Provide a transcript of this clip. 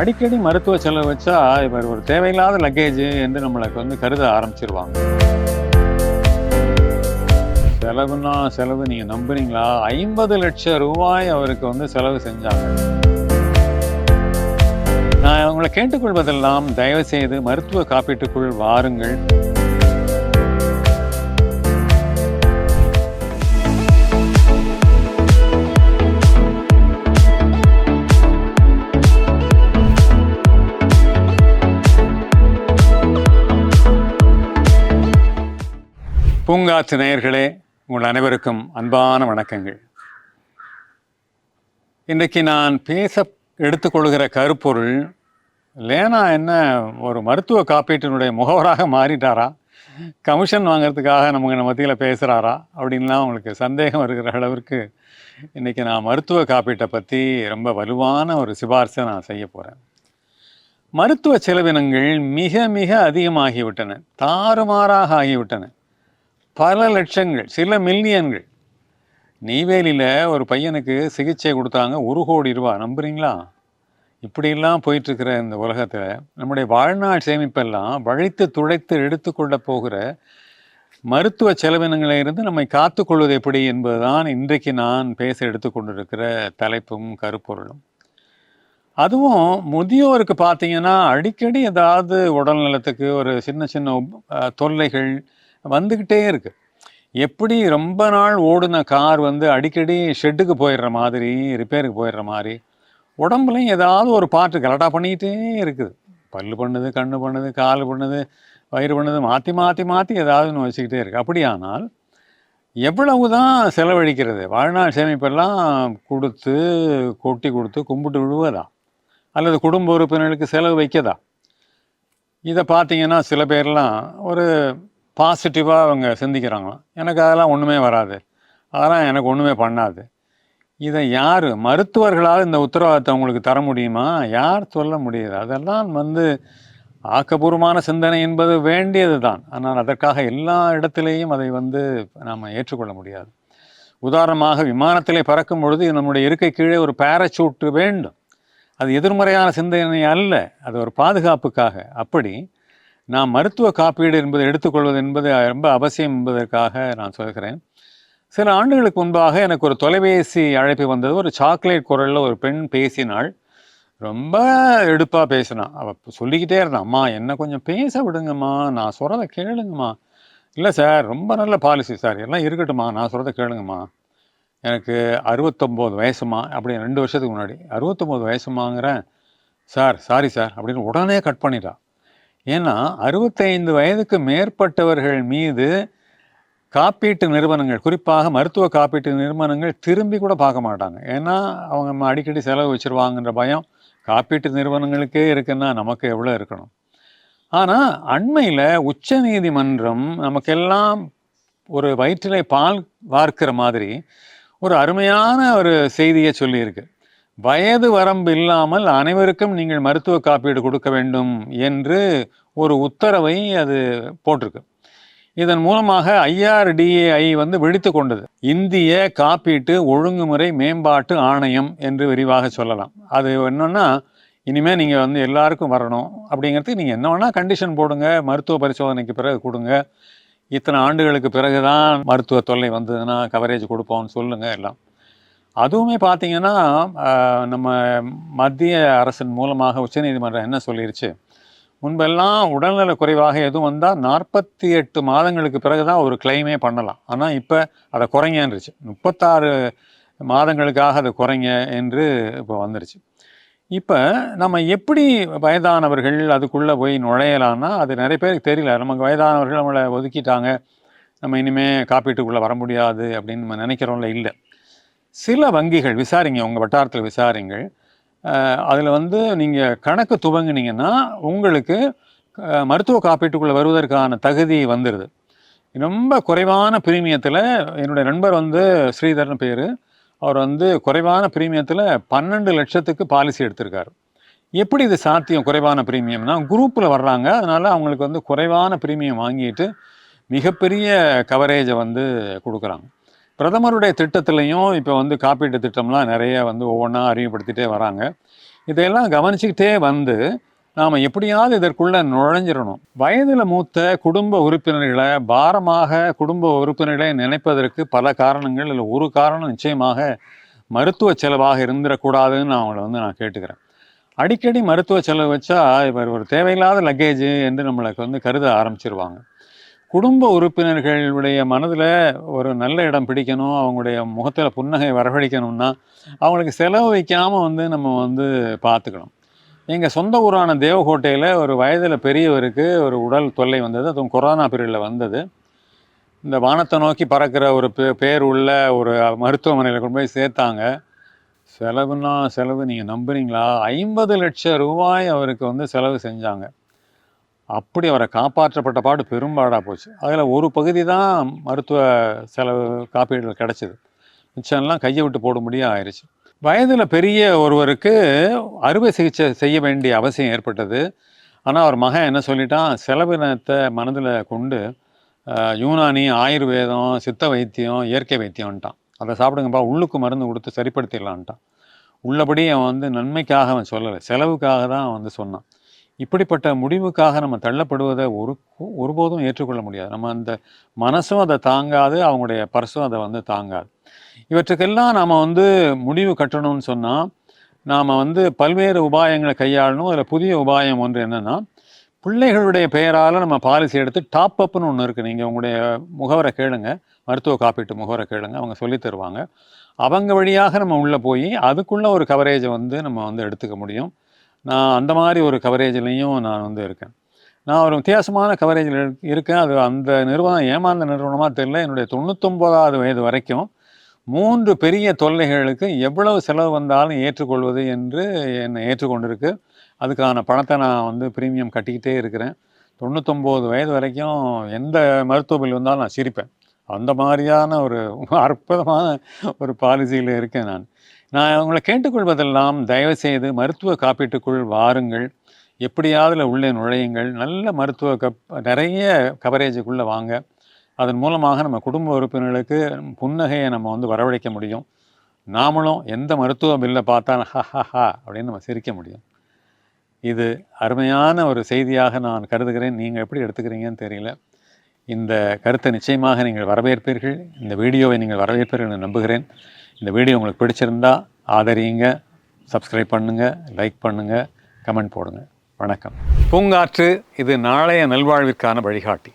அடிக்கடி மருத்துவ செலவு வச்சா இவர் ஒரு தேவையில்லாத லக்கேஜ் என்று நம்மளுக்கு வந்து கருத ஆரம்பிச்சிருவாங்க. செலவுன்னா செலவு நீங்க நம்புறீங்களா? ஐம்பது லட்சம் ரூபாய் அவருக்கு வந்து செலவு செஞ்சாங்க. நான் அவங்களை கேட்டுக்கொள்வதெல்லாம் தயவு செய்து மருத்துவ காப்பீட்டுக்குள் வாருங்கள். பூங்காற்று நேயர்களே உங்கள் அனைவருக்கும் அன்பான வணக்கங்கள். இன்றைக்கு நான் பேச எடுத்துக்கொள்கிற கருப்பொருள் லேனா என்ன ஒரு மருத்துவ காப்பீட்டினுடைய முகவராக மாறிட்டாரா? கமிஷன் வாங்குறதுக்காக நமக்கு மத்தியில் பேசுகிறாரா அப்படின்லாம் உங்களுக்கு சந்தேகம் இருக்கிற அளவிற்கு இன்றைக்கி நான் மருத்துவ காப்பீட்டை பற்றி ரொம்ப வலுவான ஒரு சிபாரிசை நான் செய்ய போகிறேன் மருத்துவ செலவினங்கள் மிக மிக அதிகமாகிவிட்டன தாறுமாறாக ஆகிவிட்டன. பல லட்சங்கள் சில மில்லியன்கள். நெய்வேலியில் ஒரு பையனுக்கு சிகிச்சை கொடுத்தாங்க ஒரு கோடி ரூபா. நம்புறீங்களா? இப்படியெல்லாம் போயிட்டுருக்கிற இந்த உலகத்தில் நம்முடைய வாழ்நாள் சேமிப்பெல்லாம் வழித்து துடைத்து எடுத்துக்கொள்ள போகிற மருத்துவ செலவினங்களை இருந்து நம்மை காத்துக்கொள்வது எப்படி என்பதுதான் இன்றைக்கு நான் பேச எடுத்துக்கொண்டிருக்கிற தலைப்பும் கருப்பொருளும். அதுவும் முதியோருக்கு பார்த்தீங்கன்னா அடிக்கடி ஏதாவது உடல் நலத்துக்கு ஒரு சின்ன சின்ன தொல்லைகள் வந்துக்கிட்டே இருக்கு. எப்படி ரொம்ப நாள் ஓடின கார் வந்து அடிக்கடி ஷெட்டுக்கு போயிடுற மாதிரி ரிப்பேருக்கு போயிடுற மாதிரி உடம்புலையும் ஏதாவது ஒரு பாட்டு கலட்டா பண்ணிக்கிட்டே இருக்குது. பல்லு பண்ணுது கண்ணு பண்ணுது கால் பண்ணுது வயிறு பண்ணுது மாற்றி மாற்றி மாற்றி ஏதாவதுன்னு வச்சுக்கிட்டே இருக்குது அப்படியானால் எவ்வளவு தான் செலவழிக்கிறது வாழ்நாள் சேமிப்பெல்லாம் கொடுத்து கொட்டி கொடுத்து கும்பிட்டு விழுவதா அல்லது குடும்ப உறுப்பினர்களுக்கு செலவு வைக்கதா? இதை பார்த்தீங்கன்னா சில பேர்லாம் ஒரு பாசிட்டிவாக அவங்க சிந்திக்கிறாங்களாம் எனக்கு அதெல்லாம் ஒன்றுமே வராது. அதெல்லாம் எனக்கு ஒன்றுமே பண்ணாது. இதை யார் மருத்துவர்களால் இந்த உத்தரவாதத்தை உங்களுக்கு தர முடியுமா? யார் சொல்ல முடியாது? அதெல்லாம் வந்து ஆக்கபூர்வமான சிந்தனை என்பது வேண்டியது தான் ஆனால் அதற்காக எல்லா இடத்திலேயும் அதை வந்து நாம் ஏற்றுக்கொள்ள முடியாது. உதாரணமாக விமானத்திலே பறக்கும் பொழுது நம்முடைய இருக்கை கீழே ஒரு பேரச்சூட்டு வேண்டும். அது எதிர்மறையான சிந்தனை அல்ல. அது ஒரு பாதுகாப்புக்காக. அப்படி நான் மருத்துவ காப்பீடு என்பதை எடுத்துக்கொள்வது என்பது ரொம்ப அவசியம் என்பதற்காக நான் சொல்கிறேன். சில ஆண்டுகளுக்கு முன்பாக எனக்கு ஒரு தொலைபேசி அழைப்பு வந்தது. ஒரு சாக்லேட் குரலில் ஒரு பெண் பேசினாள். ரொம்ப எடுப்பாக பேசினா. அவள் சொல்லிக்கிட்டே இருந்தான் அம்மா என்ன கொஞ்சம் பேச விடுங்கம்மா. நான் சொல்கிறத கேளுங்கம்மா. இல்லை சார் ரொம்ப நல்ல பாலிசி சார். எல்லாம் இருக்கட்டும்மா. நான் சொல்கிறத கேளுங்கம்மா. எனக்கு அறுபத்தொம்போது வயசுமா? அப்படி ரெண்டு வருஷத்துக்கு முன்னாடி. அறுபத்தொம்போது வயசுமாங்கிறேன். Sir sorry sir. அப்படின்னு உடனே கட் பண்ணிட்டா. ஏன்னா அறுபத்தைந்து வயதுக்கு மேற்பட்டவர்கள் மீது காப்பீட்டு நிறுவனங்கள் குறிப்பாக மருத்துவ காப்பீட்டு நிறுவனங்கள் திரும்பி கூட பார்க்க மாட்டாங்க. ஏன்னா அவங்க நம்ம அடிக்கடி செலவு வச்சுருவாங்கன்ற பயம் காப்பீட்டு நிறுவனங்களுக்கே இருக்குன்னா நமக்கு எவ்வளோ இருக்கணும்? ஆனால் அண்மையில் உச்ச நீதிமன்றம் நமக்கெல்லாம் ஒரு வயிற்றிலே பால் வார்க்கிற மாதிரி ஒரு அருமையான ஒரு செய்தியை சொல்லியிருக்கு. வயது வரம்பு இல்லாமல் அனைவருக்கும் நீங்கள் மருத்துவ காப்பீடு கொடுக்க வேண்டும் என்று ஒரு உத்தரவை அது போட்டிருக்கு. இதன் மூலமாக ஐஆர்டிஏஐ வந்து விழித்து கொண்டது. இந்திய காப்பீட்டு ஒழுங்குமுறை மேம்பாட்டு ஆணையம் என்று விரிவாக சொல்லலாம். அது என்னென்னா இனிமேல் நீங்கள் வந்து எல்லாருக்கும் வரணும் அப்படிங்கிறதுக்கு நீங்கள் என்ன வேணால் கண்டிஷன் போடுங்க மருத்துவ பரிசோதனைக்கு பிறகு கொடுங்க. இத்தனை ஆண்டுகளுக்கு பிறகு தான் மருத்துவ தொல்லை வந்ததுன்னா கவரேஜ் கொடுப்போம்னு சொல்லுங்கள் எல்லாம். அதுவுமே பார்த்தீங்கன்னா நம்ம மத்திய அரசின் மூலமாக உச்சநீதிமன்றம் என்ன சொல்லிருச்சு? முன்பெல்லாம் உடல்நல குறைவாக எதுவும் வந்தால் நாற்பத்தி எட்டு மாதங்களுக்கு பிறகு தான் ஒரு கிளைமே பண்ணலாம். ஆனால் இப்போ அதை குறைங்கன்றுச்சு. முப்பத்தாறு மாதங்களுக்காக அதை குறைங்க என்று இப்போ வந்துருச்சு. இப்போ நம்ம எப்படி வயதானவர்கள் அதுக்குள்ளே போய் நுழையலான்னா அது நிறைய பேருக்கு தெரியல. நமக்கு வயதானவர்கள் நம்மளை ஒதுக்கிட்டாங்க. நம்ம இனிமேல் காப்பீட்டுக்குள்ளே வர முடியாது அப்படின்னு நம்ம நினைக்கிறோம்ல இல்லை. சில வங்கிகள் விசாரிங்க உங்கள் வட்டாரத்தில் விசாரிங்கள். அதில் வந்து நீங்கள் கணக்கு துவங்குனீங்கன்னா உங்களுக்கு மருத்துவ காப்பீட்டுக்குள்ளே வருவதற்கான தகுதி வந்துடுது ரொம்ப குறைவான பிரீமியத்தில் என்னுடைய நண்பர் வந்து ஸ்ரீதரன் பேர். அவர் வந்து குறைவான பிரீமியத்தில் பன்னெண்டு லட்சத்துக்கு பாலிசி எடுத்திருக்காரு. எப்படி இது சாத்தியம் குறைவான பிரீமியம்னா குரூப்பில் வர்றாங்க. அதனால் அவங்களுக்கு வந்து குறைவான பிரீமியம் வாங்கிட்டு மிகப்பெரிய கவரேஜை வந்து கொடுக்குறாங்க. பிரதமருடைய திட்டத்திலையும் இப்போ வந்து காப்பீட்டு திட்டம்லாம் நிறைய வந்து ஒவ்வொன்றா அறிமுகப்படுத்திகிட்டே வராங்க. இதையெல்லாம் கவனிச்சுக்கிட்டே வந்து நாம் எப்படியாவது இதற்குள்ளே நுழைஞ்சிடணும். வயதில் மூத்த குடும்ப உறுப்பினர்களை பாரமாக குடும்ப உறுப்பினர்களை நினைப்பதற்கு பல காரணங்கள் இல்லை ஒரு காரணம் நிச்சயமாக மருத்துவ செலவாக இருந்துடக்கூடாதுன்னு நான் அவங்கள வந்து நான் கேட்டுக்கிறேன். அடிக்கடி மருத்துவ செலவு வச்சா இவர் ஒரு தேவையில்லாத லக்கேஜ் என்று நம்மளுக்கு வந்து கருத ஆரம்பிச்சிருவாங்க. குடும்ப உறுப்பினர்களுடைய மனதில் ஒரு நல்ல இடம் பிடிக்கணும் அவங்களுடைய முகத்தில் புன்னகை வரவழைக்கணும்னா அவங்களுக்கு செலவு வைக்காமல் வந்து நம்ம வந்து பார்த்துக்கணும் எங்கள் சொந்த ஊரான தேவகோட்டையில் ஒரு வயதில் பெரியவருக்கு ஒரு உடல் தொல்லை வந்தது. அதுவும் கொரோனா பீரியடில் வந்தது. இந்த வானத்தை நோக்கி பறக்கிற ஒரு பே பேர் உள்ள ஒரு மருத்துவமனையில் கொண்டு போய் சேர்த்தாங்க. செலவுன்னா செலவு நீங்கள் நம்புறீங்களா? ஐம்பது லட்சம் ரூபாய் அவருக்கு வந்து செலவு செஞ்சாங்க. அப்படி அவரை காப்பாற்றப்பட்ட பாடு பெரும்பாடாக போச்சு. அதில் ஒரு பகுதி தான் மருத்துவ செலவு காப்பீடுகள் கிடச்சிது. மிச்சம்லாம் கையை விட்டு போட முடிய ஆயிடுச்சு வயதில் பெரிய ஒருவருக்கு அறுவை சிகிச்சை செய்ய வேண்டிய அவசியம் ஏற்பட்டது. ஆனால் அவர் மகன் என்ன சொல்லிட்டான்? செலவினத்தை மனதில் கொண்டு யூனானி ஆயுர்வேதம் சித்த வைத்தியம் இயற்கை வைத்தியம்ன்ட்டான் அதை சாப்பிடுங்கப்பா உள்ளுக்கு மருந்து கொடுத்து சரிப்படுத்திடலான்ட்டான் உள்ளபடி அவன் வந்து நன்மைக்காக அவன் சொல்லலை. செலவுக்காக தான் அவன் வந்து சொன்னான். இப்படிப்பட்ட முடிவுக்காக நம்ம தள்ளப்படுவதை ஒரு ஒருபோதும் ஏற்றுக்கொள்ள முடியாது. நம்ம அந்த மனசும் அதை தாங்காது அவங்களுடைய பர்சும் அதை வந்து தாங்காது. இவற்றுக்கெல்லாம் நாம் வந்து முடிவு கட்டணும்னு சொன்னால் நாம் வந்து பல்வேறு உபாயங்களை கையாளணும். அதில் புதிய உபாயம் ஒன்று என்னென்னா பிள்ளைகளுடைய பெயரால் நம்ம பாலிசி எடுத்து டாப் அப்னு ஒன்று இருக்குது நீங்கள் உங்களுடைய முகவரை கேளுங்க. மருத்துவ காப்பீட்டு முகவரை கேளுங்க. அவங்க சொல்லித் தருவாங்க. அவங்க வழியாக நம்ம உள்ளே போய் அதுக்குள்ளே ஒரு கவரேஜை வந்து நம்ம வந்து எடுத்துக்க முடியும். நான் அந்த மாதிரி ஒரு கவரேஜ்லேயும் நான் வந்து இருக்கேன். நான் ஒரு வித்தியாசமான கவரேஜில் இருக்கேன். அது அந்த நிறுவனம் ஏமாந்த நிறுவனமாக தெரியல. என்னுடைய தொண்ணூத்தொம்போதாவது வயது வரைக்கும் மூன்று பெரிய தொல்லைகளுக்கு எவ்வளவு செலவு வந்தாலும் ஏற்றுக்கொள்வது என்று என்னை ஏற்றுக்கொண்டிருக்கு. அதுக்கான பணத்தை நான் வந்து ப்ரீமியம் கட்டிக்கிட்டே இருக்கிறேன். தொண்ணூத்தொம்பது வயது வரைக்கும் எந்த மருத்துவ பில் வந்தாலும் நான் சிரிப்பேன். அந்த மாதிரியான ஒரு அற்புதமான ஒரு பாலிசியில் இருக்கேன் நான். நான் உங்களை கேட்டுக்கொள்வதெல்லாம் தயவுசெய்து மருத்துவ காப்பீட்டுக்குள் வாருங்கள். எப்படியாவது உள்ளே நுழையுங்கள். நல்ல மருத்துவ கப் நிறைய கவரேஜுக்குள்ளே வாங்க. அதன் மூலமாக நம்ம குடும்ப உறுப்பினர்களுக்கு புன்னகையை நம்ம வந்து வரவழைக்க முடியும். நாமளும் எந்த மருத்துவ பில்லை பார்த்தா ஹா ஹா ஹா அப்படின்னு நம்ம சிரிக்க முடியும். இது அருமையான ஒரு செய்தியாக நான் கருதுகிறேன். நீங்கள் எப்படி எடுத்துக்கிறீங்கன்னு தெரியல. இந்த கருத்தை நிச்சயமாக நீங்கள் வரவேற்பீர்கள். இந்த வீடியோவை நீங்கள் வரவேற்பீர்கள் என்று நம்புகிறேன். இந்த வீடியோ உங்களுக்கு பிடிச்சிருந்தா ஆதரியுங்க சப்ஸ்கிரைப் பண்ணுங்கள் லைக் பண்ணுங்கள் கமெண்ட் போடுங்க. வணக்கம். பூங்காற்று இது நாளைய நல்வாழ்விற்கான வழிகாட்டி.